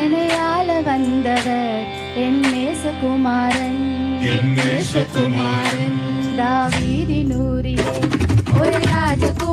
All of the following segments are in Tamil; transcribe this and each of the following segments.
என்னையால வந்தவர் என் நேசகுமாரன் என் நேசகுமாரன் தாவீதி நூறிலே ஒரு ராஜகுமாரன்.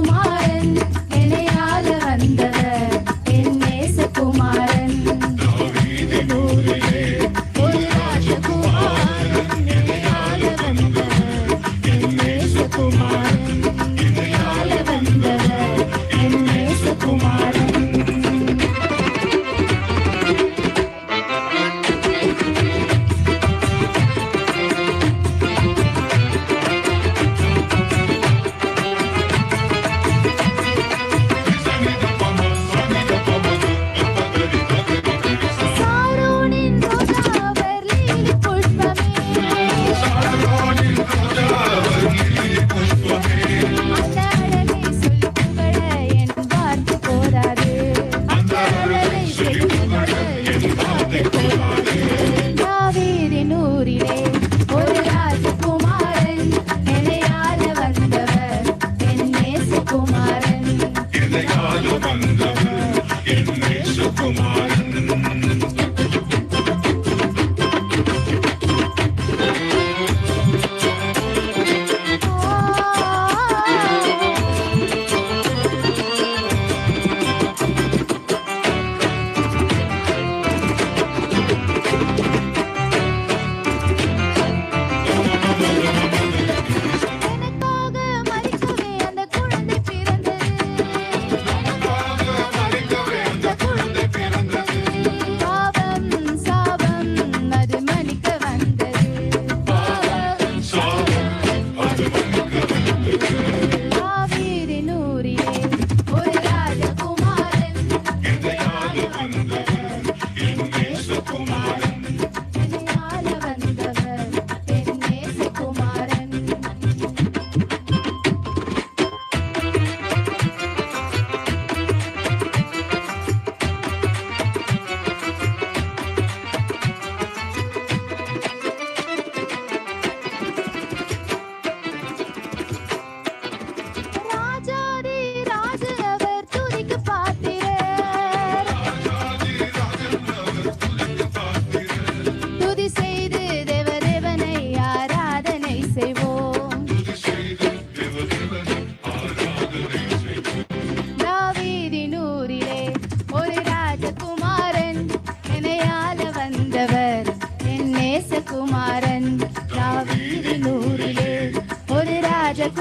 Roma.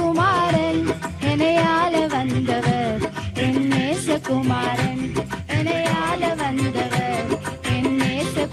குமாரன் என்னையால வந்தவர் என் நேச குமாரன் என்னையால வந்தவர் என் நேச